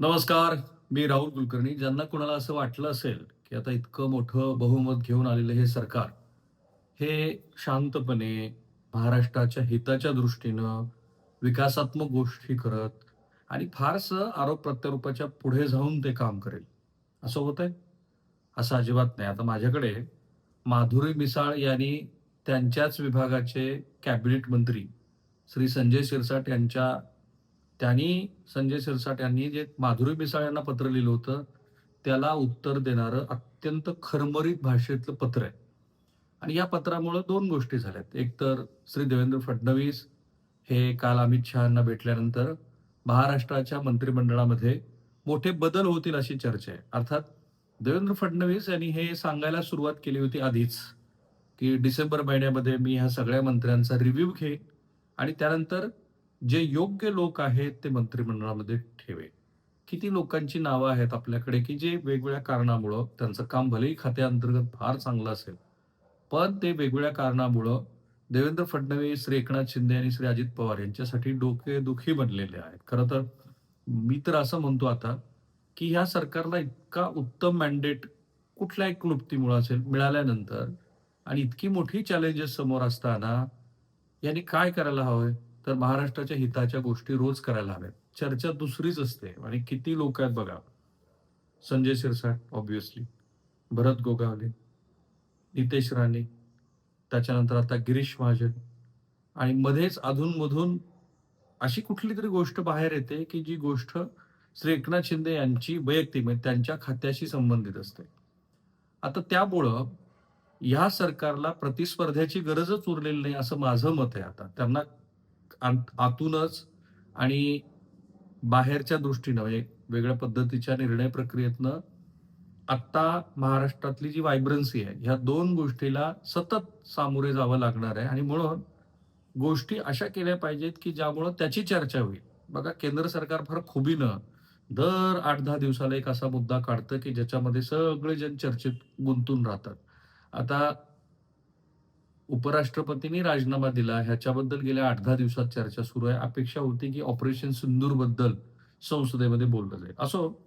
नमस्कार मी राहुल कुलकर्णी. ज्यांना कुणाला असं वाटलं असेल की आता इतकं मोठं बहुमत घेऊन आलेलं हे सरकार हे शांतपणे महाराष्ट्राच्या हिताच्या दृष्टीनं विकासात्मक गोष्टी करत आणि फारसं आरोप प्रत्यारोपाच्या पुढे जाऊन ते काम करेल. असं होत आहे असं अजिबात नाही. आता माझ्याकडे माधुरी मिसाळ यांनी त्यांच्याच विभागाचे कॅबिनेट मंत्री श्री संजय शिरसाट यांच्या त्यांनी संजय सिरसाट यांनी जे माधुरी मिसाळ यांना पत्र लिहिलं होतं त्याला उत्तर देणारं अत्यंत खरमरीत भाषेतलं पत्र आहे. आणि या पत्रामुळं दोन गोष्टी झाल्यात. एक तर श्री देवेंद्र फडणवीस हे काल अमित शहाना भेटल्यानंतर महाराष्ट्राच्या मंत्रिमंडळामध्ये मोठे बदल होतील अशी चर्चा आहे. अर्थात देवेंद्र फडणवीस यांनी हे सांगायला सुरुवात केली होती आधीच की डिसेंबर महिन्यामध्ये मी ह्या सगळ्या मंत्र्यांचा रिव्ह्यू घेईन आणि त्यानंतर जे योग्य लोक आहेत ते मंत्रिमंडळामध्ये ठेवे. किती लोकांची नावं आहेत आपल्याकडे की जे वेगवेगळ्या कारणामुळं त्यांचं काम भलेही खात्याअंतर्गत फार चांगलं असेल पण ते वेगवेगळ्या कारणामुळं देवेंद्र फडणवीस श्री एकनाथ शिंदे आणि श्री अजित पवार यांच्यासाठी डोकेदुखी बनलेले आहेत. खरं तर मी तर असं म्हणतो आता की ह्या सरकारला इतका उत्तम मॅन्डेट कुठल्याही क्लुप्तीमुळे असेल मिळाल्यानंतर आणि इतकी मोठी चॅलेंजेस समोर असताना यांनी काय करायला हवंय तर महाराष्ट्राच्या हिताच्या गोष्टी रोज करायला हव्यात. चर्चा दुसरीच असते आणि किती लोक आहेत बघा. संजय सिरसाट ऑब्विसली भरत गोगावले नितेश राणे त्याच्यानंतर आता गिरीश महाजन. आणि मध्येच अधूनमधून अशी कुठली तरी गोष्ट बाहेर येते की जी गोष्ट श्री एकनाथ शिंदे यांची वैयक्तिक म्हणजे त्यांच्या खात्याशी संबंधित असते. आता त्यामुळं या सरकारला प्रतिस्पर्ध्याची गरजच उरलेली नाही असं माझं मत आहे आता. त्यांना आतूनच आणि बाहेरच्या दृष्टीनं म्हणजे वेगळ्या पद्धतीच्या निर्णय प्रक्रियेतनं आत्ता महाराष्ट्रातली जी व्हायब्रन्सी आहे ह्या दोन गोष्टीला सतत सामोरे जावं लागणार आहे. आणि म्हणून गोष्टी अशा केल्या पाहिजेत की ज्यामुळं त्याची चर्चा होईल. बघा केंद्र सरकार फार खुबीनं दर आठ दहा दिवसाला एक असा मुद्दा काढतं की ज्याच्यामध्ये सगळे जण चर्चेत गुंतून राहतात. आता उपराष्ट्रपतींनी राजीनामा दिला. ह्याच्याबद्दल गेल्या आठ दहा दिवसात चर्चा सुरू आहे. अपेक्षा होती की ऑपरेशन सिंदूरबद्दल संसदेमध्ये बोललं जाईल. असो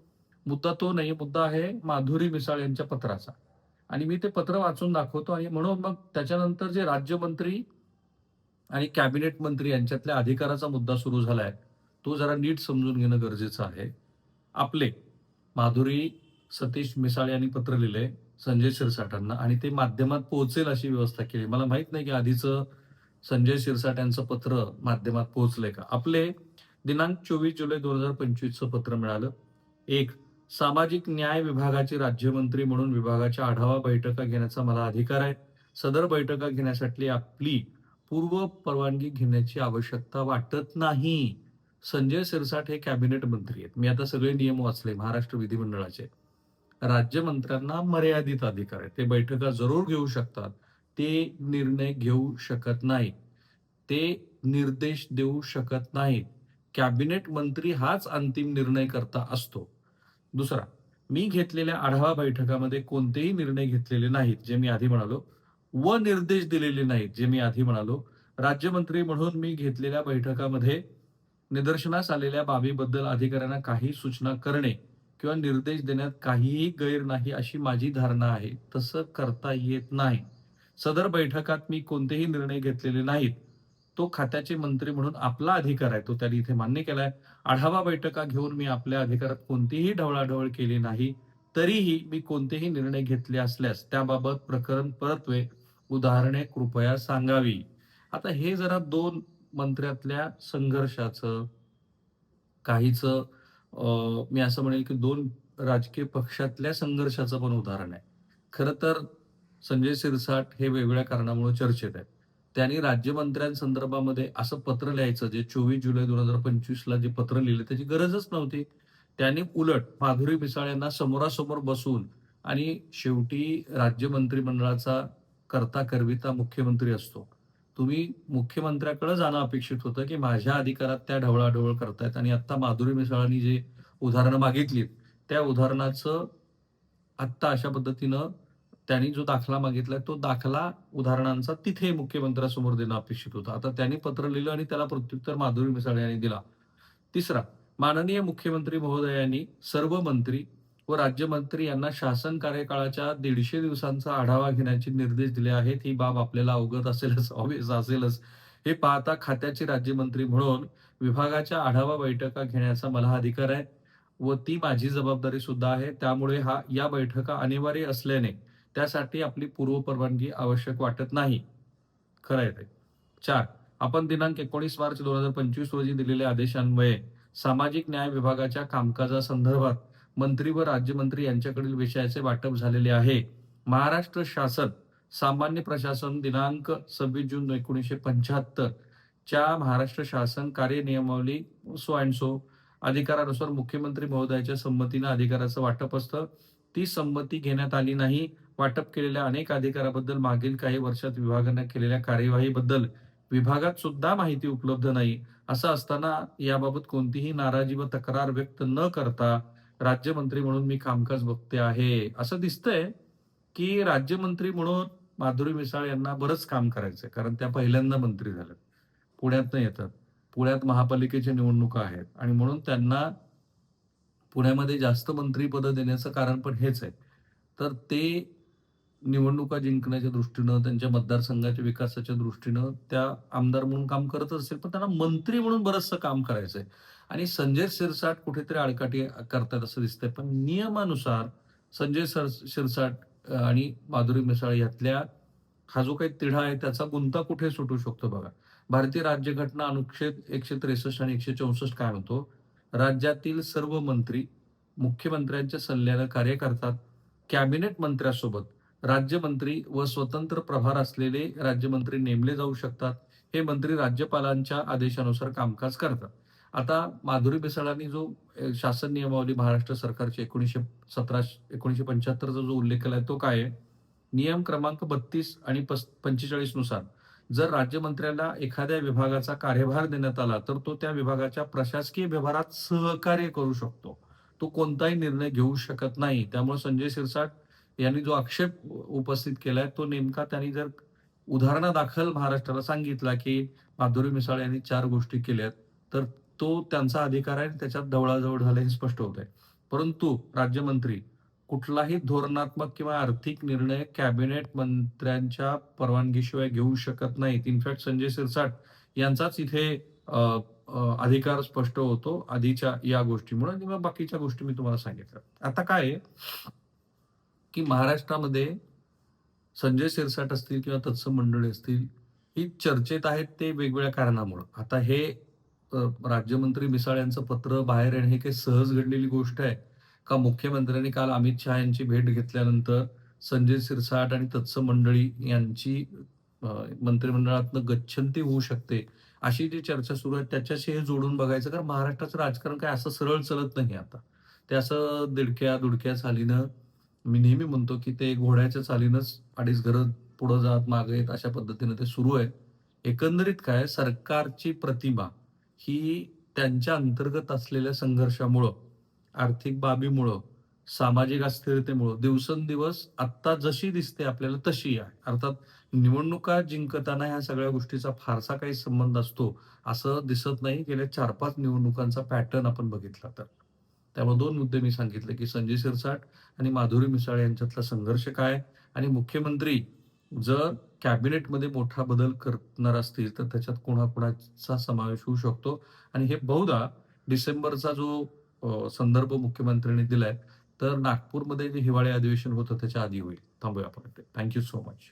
मुद्दा तो नाही मुद्दा आहे माधुरी मिसाळ यांच्या पत्राचा. आणि मी ते पत्र वाचून दाखवतो आणि म्हणून मग त्याच्यानंतर जे राज्यमंत्री आणि कॅबिनेट मंत्री यांच्यातल्या अधिकाराचा मुद्दा सुरू झालाय तो जरा नीट समजून घेणं गरजेचं आहे. आपले माधुरी सतीश मिसाळ यांनी पत्र लिहिले. संजय शिरसाटांना आणि ते माध्यमात पोहोचेल अशी व्यवस्था केली. मला माहीत नाही की आधीचं संजय शिरसाट यांचं पत्र माध्यमात पोहोचलंय का? आपले दिनांक चोवीस जुलै दोन हजार पंचवीसचं पत्र मिळालं. एक सामाजिक न्याय विभागाचे राज्यमंत्री म्हणून विभागाच्या आढावा बैठका घेण्याचा मला अधिकार आहे. सदर बैठका घेण्यासाठी आपली पूर्व परवानगी घेण्याची आवश्यकता वाटत नाही. संजय शिरसाट हे कॅबिनेट मंत्री आहेत. मी आता सगळे नियम वाचले महाराष्ट्र विधिमंडळाचे. राज्यमंत्र्यांना मर्यादित अधिकार आहे ते बैठका जरूर घेऊ शकतात. ते निर्णय घेऊ शकत नाही ते निर्देश देऊ शकत नाहीत. कॅबिनेट मंत्री हाच अंतिम निर्णय करता असतो. दुसरा मी घेतलेल्या आढावा बैठकामध्ये कोणतेही निर्णय घेतलेले नाहीत जे मी आधी म्हणालो. व निर्देश दिलेले नाहीत जे मी आधी म्हणालो. राज्यमंत्री म्हणून मी घेतलेल्या बैठकामध्ये निदर्शनास आलेल्या बाबीबद्दल अधिकाऱ्यांना काही सूचना करणे किंवा निर्देश देण्यात काहीही गैर नाही अशी माझी धारणा आहे. तसं करता येत नाही. सदर बैठकात मी कोणतेही निर्णय घेतलेले नाहीत. तो खात्याचे मंत्री म्हणून आपला अधिकार आहे तो त्यांनी इथे मान्य केलाय. आढावा बैठका घेऊन मी आपल्या अधिकारात कोणतीही ढवळाढवळ केली नाही तरीही मी कोणतेही निर्णय घेतले असल्यास त्याबाबत प्रकरण परत्वे. उदाहरणे कृपया सांगावी. आता हे जरा दोन मंत्र्यातल्या संघर्षाचं काहीच मी असं म्हणेल की दोन राजकीय पक्षातल्या संघर्षाचं पण उदाहरण आहे. खरं तर संजय शिरसाट हे वेगवेगळ्या कारणामुळे चर्चेत आहेत. त्यांनी राज्यमंत्र्यांसंदर्भामध्ये असं पत्र लिहायचं जे चोवीस जुलै दोन हजार पंचवीस ला जे पत्र लिहिलं त्याची गरजच नव्हती. त्यांनी उलट माधुरी मिसाळ यांना समोरासमोर बसून आणि शेवटी राज्य मंत्रिमंडळाचा करता करविता मुख्यमंत्री असतो. तुम्ही मुख्यमंत्र्याकडे जाणं अपेक्षित होतं की माझ्या अधिकारात त्या ढवळाढवळ करतायत आणि आता माधुरी मिसाळांनी जे उदाहरणं मागितलीत. त्या उदाहरणाचं आत्ता अशा पद्धतीनं त्यांनी जो दाखला मागितला तो दाखला उदाहरणांचा तिथे मुख्यमंत्र्यासमोर देणं अपेक्षित होतं. आता त्यांनी पत्र लिहिलं आणि त्याला प्रत्युत्तर माधुरी मिसाळ यांनी दिला. तिसरा माननीय मुख्यमंत्री महोदयांनी सर्व मंत्री व राज्यमंत्री यांना शासन कार्यकाळाच्या दीडशे दिवसांचा आढावा घेण्याचे निर्देश दिले आहेत. ही बाब आपल्याला अवगत असेलच ऑबियस असेलच. हे पाहता खात्याचे राज्यमंत्री म्हणून विभागाच्या आढावा बैठका घेण्याचा मला अधिकार आहे. व ती माझी जबाबदारी सुद्धा आहे. त्यामुळे हा या बैठका अनिवार्य असल्याने त्यासाठी आपली पूर्वपरवानगी आवश्यक वाटत नाही. खरं आहे ते. चार आपण दिनांक एकोणीस मार्च दोन हजार पंचवीस रोजी दिलेल्या आदेशान्वये सामाजिक न्याय विभागाच्या कामकाजासंदर्भात मंत्री व राज्यमंत्री यांच्याकडील विषयाचे वाटप झालेले आहे. महाराष्ट्र शासन सामान्य प्रशासन दिनांक सव्वीस जून एकोणीसशे पंच्याहत्तर च्या महाराष्ट्र शासन कार्यनियमावली सो अँड सो अधिकारानुसार मुख्यमंत्री महोदयाच्या संमतीनं अधिकाराचं वाटप असतं. ती संमती घेण्यात आली नाही. वाटप केलेल्या अनेक अधिकाराबद्दल मागील काही वर्षात विभागाने केलेल्या कार्यवाहीबद्दल विभागात सुद्धा माहिती उपलब्ध नाही. असं असताना याबाबत कोणतीही नाराजी व तक्रार व्यक्त न करता राज्यमंत्री म्हणून मी कामकाज बघते आहे. असं दिसतंय की राज्यमंत्री म्हणून माधुरी मिसाळ यांना बरंच काम करायचंय. कारण त्या पहिल्यांदा मंत्री झाल्या पुण्यात येतात. पुण्यात महापालिकेच्या निवडणुका आहेत. आणि म्हणून त्यांना पुण्यामध्ये जास्त मंत्रीपदं देण्याचं कारण पण हेच आहे. तर ते निवडणुका जिंकण्याच्या दृष्टीनं त्यांच्या मतदारसंघाच्या विकासाच्या दृष्टीनं त्या आमदार म्हणून काम करत असेल पण त्यांना मंत्री म्हणून बरचसं काम करायचंय आणि संजय शिरसाट कुठेतरी आडकाठी करतात असं दिसतंय. पण नियमानुसार संजय सर शिरसाट आणि माधुरी मिसाळ यातल्या हा जो काही तिढा आहे त्याचा गुंता कुठे सुटू शकतो बघा. भारतीय राज्यघटना अनुच्छेद एकशे त्रेसष्ट आणि एकशे चौसष्ट काय म्हणतो? राज्यातील सर्व मंत्री मुख्यमंत्र्यांच्या सल्ल्यानं कार्य करतात. कॅबिनेट मंत्र्यासोबत राज्यमंत्री व स्वतंत्र प्रभार असलेले राज्यमंत्री नेमले जाऊ शकतात. हे मंत्री राज्यपालांच्या आदेशानुसार कामकाज करतात. आता माधुरी मिसाळांनी जो शासन नियमावली महाराष्ट्र सरकारचे एकोणीसशे सतरा एकोणीसशे पंच्याहत्तरचा जो उल्लेख आहे तो काय आहे? नियम क्रमांक बत्तीस आणि पंचेचाळीसनुसार जर राज्यमंत्र्याला एखाद्या विभागाचा कार्यभार देण्यात आला तर तो त्या विभागाच्या प्रशासकीय व्यवहारात सहकार्य करू शकतो. तो कोणताही निर्णय घेऊ शकत नाही. त्यामुळे संजय शिरसाट यांनी जो आक्षेप उपस्थित केलाय तो नेमका त्यांनी जर उदाहरणादाखल महाराष्ट्राला सांगितला की माधुरी मिसाळ यांनी चार गोष्टी केल्यात तर तो त्यांचा अधिकार आहे त्याच्यात ढवळाजवळ झालं हे स्पष्ट होत आहे परंतु राज्यमंत्री कुठलाही धोरणात्मक किंवा आर्थिक निर्णय कॅबिनेट मंत्र्यांच्या परवानगीशिवाय घेऊ शकत नाहीत. इनफॅक्ट संजय सिरसाट यांचाच इथे अधिकार स्पष्ट होतो आधीच्या या गोष्टीमुळे किंवा बाकीच्या गोष्टी मी तुम्हाला सांगितल्या. आता काय आहे की महाराष्ट्रामध्ये संजय सिरसाट असतील किंवा तत्सम मंडळी असतील ही चर्चेत आहेत ते वेगवेगळ्या कारणामुळं. आता हे राज्यमंत्री मिसाळ यांचं पत्र बाहेर येणं हे काही सहज घडलेली गोष्ट आहे. का मुख्यमंत्र्यांनी काल अमित शहा यांची भेट घेतल्यानंतर संजय सिरसाट आणि तत्सम मंडळी यांची मंत्रिमंडळातनं गच्छंती होऊ शकते अशी जी चर्चा सुरू आहे त्याच्याशी हे जोडून बघायचं. कारण महाराष्ट्राचं राजकारण काय असं सरळ चलत नाही आता. ते असं दिडक्या दुडक्या चालीनं मी नेहमी म्हणतो की ते घोड्याच्या चालीनंच अडीच घरं पुढं जात मागे येत अशा पद्धतीनं ते सुरू आहे. एकंदरीत काय सरकारची प्रतिमा ही त्यांच्या अंतर्गत असलेल्या संघर्षामुळं आर्थिक बाबीमुळं सामाजिक अस्थिरतेमुळं दिवसेंदिवस आत्ता जशी दिसते आपल्याला तशी आहे अर्थात निवडणुका जिंकताना ह्या सगळ्या गोष्टीचा फारसा काही संबंध असतो असं दिसत नाही. गेल्या चार पाच निवडणुकांचा पॅटर्न आपण बघितला तर. त्यामुळे दोन मुद्दे मी सांगितले की संजय शिरसाट आणि माधुरी मिसाळ यांच्यातला संघर्ष काय? आणि मुख्यमंत्री जर कॅबिनेटमध्ये मोठा बदल करणार असतील तर त्याच्यात कोणाकोणाचा समावेश होऊ शकतो? आणि हे बहुधा डिसेंबरचा जो संदर्भ मुख्यमंत्र्यांनी दिलाय तर नागपूरमध्ये जे हिवाळी अधिवेशन होतं त्याच्या आधी होईल. थांबूया आपण थँक्यू सो मच